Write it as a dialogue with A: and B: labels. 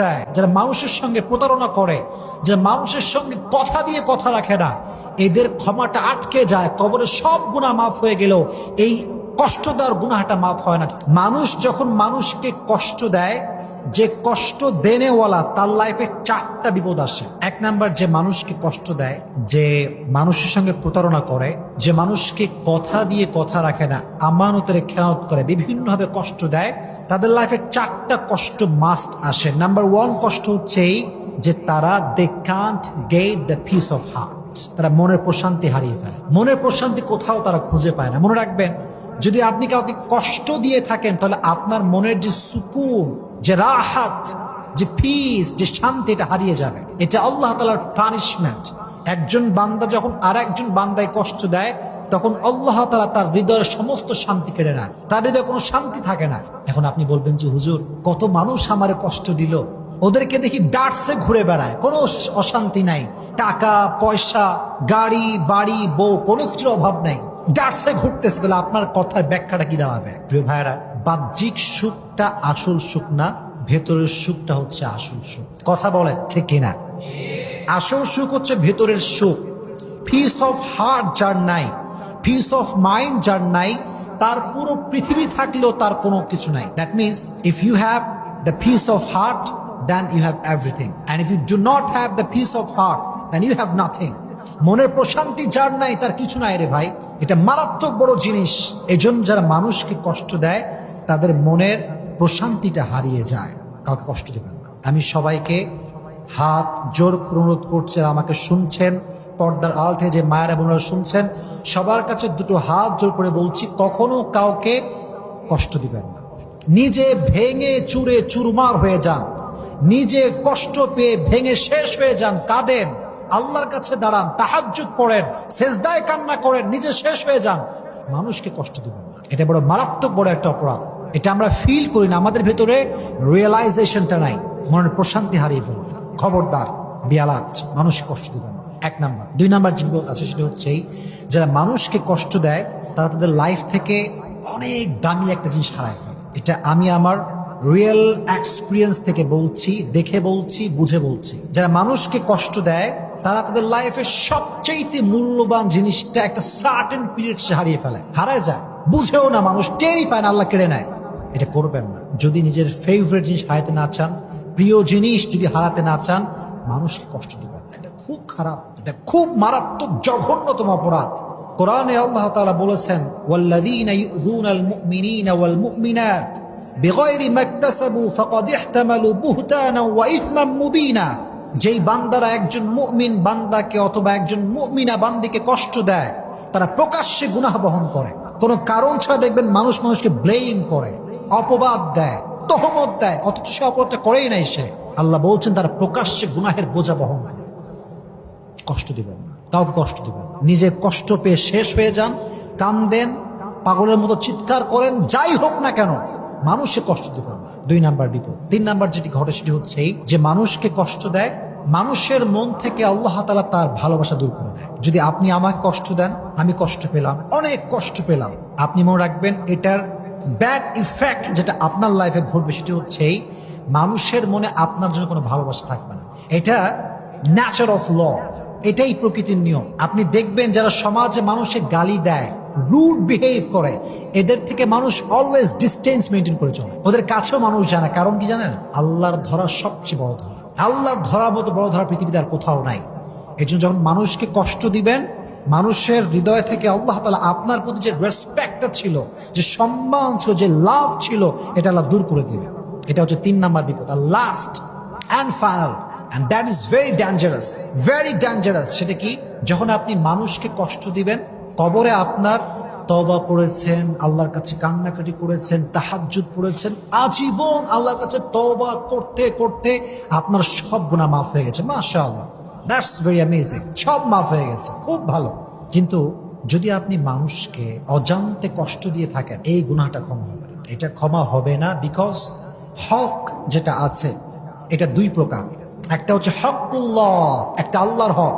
A: দেয়, যারা মানুষের সঙ্গে প্রতারণা করে, যারা মানুষের সঙ্গে কথা দিয়ে কথা রাখে না, এদের ক্ষমাটা আটকে যায়, কবরে সব গুণা মাফ হয়ে গেল এই কষ্ট দেওয়ার গুণাহাটা মাফ হয় না। মানুষ যখন মানুষকে কষ্ট দেয় যে কষ্ট দেনেওয়ালা, তার লাইফে চারটা বিপদ আসে। এক নাম্বার যে মানুষকে কষ্ট দেয়, যে মানুষের সঙ্গে প্রতারণা করে, যে মানুষকে কথা দিয়ে কথা রাখে না, আমানতের খেয়ালত করে, বিভিন্নভাবে কষ্ট দেয়, তাদের লাইফে চারটা কষ্ট মাস্ট আসে। নাম্বার ওয়ান কষ্ট হচ্ছে এই যে তারা they can't get the peace of heart তারা মনের প্রশান্তি হারিয়ে ফেলে। মনের প্রশান্তি কোথাও তারা খুঁজে পায় না। মনে রাখবেন যদি আপনি কাউকে কষ্ট দিয়ে থাকেন, তাহলে আপনার মনের যে সুকুন, যে রাহাত, যে পিস যে শান্তি, এটা হারিয়ে যাবে। এটা আল্লাহ তালার পানিশমেন্ট একজন বান্দা যখন আর একজন বান্দায় কষ্ট দেয়, তখন আল্লাহ তালা তার হৃদয়ের সমস্ত শান্তি কেড়ে নেয়। তার হৃদয়ে কোনো শান্তি থাকে না। এখন আপনি বলবেন যে, হুজুর, কত মানুষ আমারে কষ্ট দিল। ওদেরকে দেখি ডাটসে ঘুরে বেড়ায়। কোনো অশান্তি নাই। টাকা, পয়সা, গাড়ি, বাড়ি, বউ, কোনো কিছুর অভাব নাই। ডাটসে ঘুরতেছে, তাহলে আপনার কথার ব্যাখ্যাটা কি দাঁড়াবে প্রিয় ভাইরা বাহ্যিক সুখটা আসল সুখ না, ভেতরের সুখটা হচ্ছে আসল সুখ। কথা বলেন, ঠিক কিনা আসল সুখ হচ্ছে ভেতরের সুখ। পিস অফ হার্ট যার নাই পিস অফ মাইন্ড যার নাই, তার পুরো পৃথিবী থাকলেও তার কোনো কিছু নাই। That means if you have the peace of heart then you have everything and if you do not have the peace of heart then you have nothing মনের প্রশান্তি যার নাই, তার কিছু নাই রে ভাই। এটা মারাত্মক বড় জিনিস। এজন্য যারা মানুষকে কষ্ট দেয়, তাদের মনের প্রশান্তিটা হারিয়ে যায়। কাউকে কষ্ট দেবেন না। আমি সবাইকে হাত জোর অনুরোধ করছেন আমাকে শুনছেন, পর্দার আল থেকে যে মায়েরা বোনেরা শুনছেন, সবার কাছে দুটো হাত জোর করে বলছি, কখনো কাউকে কষ্ট দিবেন না। নিজে ভেঙে চুরে চুরমার হয়ে যান। নিজে কষ্ট পেয়ে ভেঙে শেষ হয়ে যান, কাঁদেন। আল্লাহর কাছে দাঁড়ান তাহাজ্জুদ পড়েন সেজদায় কান্না করেন নিজে শেষ হয়ে যান। মানুষকে কষ্ট দিবেন এটা বড় মারাত্মক বড় একটা অপরাধ। এটা আমরা ফিল করি না আমাদের ভেতরে রিয়েলাইজেশনটা নাই। মনের প্রশান্তি হারিয়ে ফেলবে। খবরদার বিয়ালাট মানুষকে কষ্ট দিবেন এক নাম্বার। দুই নাম্বার যে বিপদ আছে সেটা হচ্ছে এই, যারা মানুষকে কষ্ট দেয় তারা তাদের লাইফ থেকে অনেক দামি একটা জিনিস হারায় ফেলে। এটা আমি আমার রিয়েল এক্সপিরিয়েন্স থেকে বলছি দেখে বলছি বুঝে বলছি। যারা মানুষকে কষ্ট দেয় তারা তাদের লাইফের সবচেয়ে মূল্যবান জিনিসটা একটা সার্টেন পিরিয়ড সে হারিয়ে ফেলে। হারায় যায়। বুঝেও না মানুষ, টেরই পায় না, আল্লাহ কেড়ে নেয়। এটা করবেন না। যদি নিজের ফেভারিট জিনিস হারাতে না চান, প্রিয় জিনিস যদি হারাতে না চান মানুষকে কষ্ট দিবেন। এটা খুব খারাপ, এটা খুব মারাত্মক, জঘন্যতম অপরাধ। কোরআনে আল্লাহ তালা বলেছেন, ওয়াল্লাযীনা ইউযুনাল মুমিনিনা ওয়াল মুমিনাত বিগাইরি মাকতাসাবু ফাকাদ ইহতামালু বুহতানা ওয়া ইথমান মুবিনা। যেই বান্দারা একজন মুমিন বান্দাকে অথবা একজন মুমিনা বান্দিকে কষ্ট দেয়, তারা প্রকাশ্যে গুনাহ বহন করে কোনো কারণ ছাড়া দেখবেন মানুষ মানুষকে ব্লেম করে, অপবাদ দেয়, তহমত দেয়, অথচ সে অপরাধটা করেই নাই সে আল্লাহ বলছেন, তারা প্রকাশ্যে গুনাহের বোঝা বহন করে কষ্ট দিবেন কাউকে কষ্ট দিবেন। নিজে কষ্ট পেয়ে শেষ হয়ে যান কান দেন পাগলের মতো চিৎকার করেন, যাই হোক না কেন, মানুষে কষ্ট দিবেন। দুই নাম্বার বিপদ। তিন নাম্বার যেটি ঘটে সেটি হচ্ছে যে মানুষকে কষ্ট দেয়, মানুষের মন থেকে আল্লাহ তালা তার ভালোবাসা দূর করে দেয়। যদি আপনি আমাকে কষ্ট দেন, আমি কষ্ট পেলাম, অনেক কষ্ট পেলাম। আপনি মনে রাখবেন এটার ব্যাড ইফেক্ট যেটা আপনার লাইফে ঘটবে সেটি হচ্ছে এই, মানুষের মনে আপনার জন্য কোনো ভালোবাসা থাকবে না। এটা ন্যাচার অফ ল এটাই প্রকৃতির নিয়ম। আপনি দেখবেন যারা সমাজে মানুষের গালি দেয় রুড বিহেভ করে। এদের থেকে মানুষ অলওয়েজ ডিস্টেন্স মেনটেন করে চলে। ওদের কাছেও মানুষ জানে কারণ কি জানেন? আল্লাহর ধরা সবচেয়ে বড় ধরা। আল্লাহর ধরার মতো বড় ধরা পৃথিবীতে আর কোথাও নাই। এই জন্য যখন মানুষকে কষ্ট দিবেন, মানুষের হৃদয় থেকে আল্লাহ তালা আপনার প্রতি যে রেসপেক্টটা ছিল, যে সম্মান ছিল, যে লাভ ছিল, এটা আল্লাহ দূর করে দিবে এটা হচ্ছে তিন নাম্বার বিপদ, আর last and final and that is very dangerous very dangerous সেটা কি? যখন আপনি মানুষকে কষ্ট দিবেন কবরে আপনার তবা করেছেন, আল্লাহর কাছে কান্নাকাটি করেছেন, তাহাজ্জুদ করেছেন, আজীবন আল্লাহর কাছে তবা করতে করতে আপনার সব গুণা মাফ হয়ে গেছে। মাশা আল্লাহ দ্যাটস ভেরি অ্যামেজিং সব মাফ হয়ে গেছে, খুব ভালো। কিন্তু যদি আপনি মানুষকে অজান্তে কষ্ট দিয়ে থাকেন, এই গুণাটা ক্ষমা হবে না। এটা ক্ষমা হবে না বিকজ হক যেটা আছে, এটা দুই প্রকার। একটা হচ্ছে হকুল্লাহ একটা আল্লাহর হক।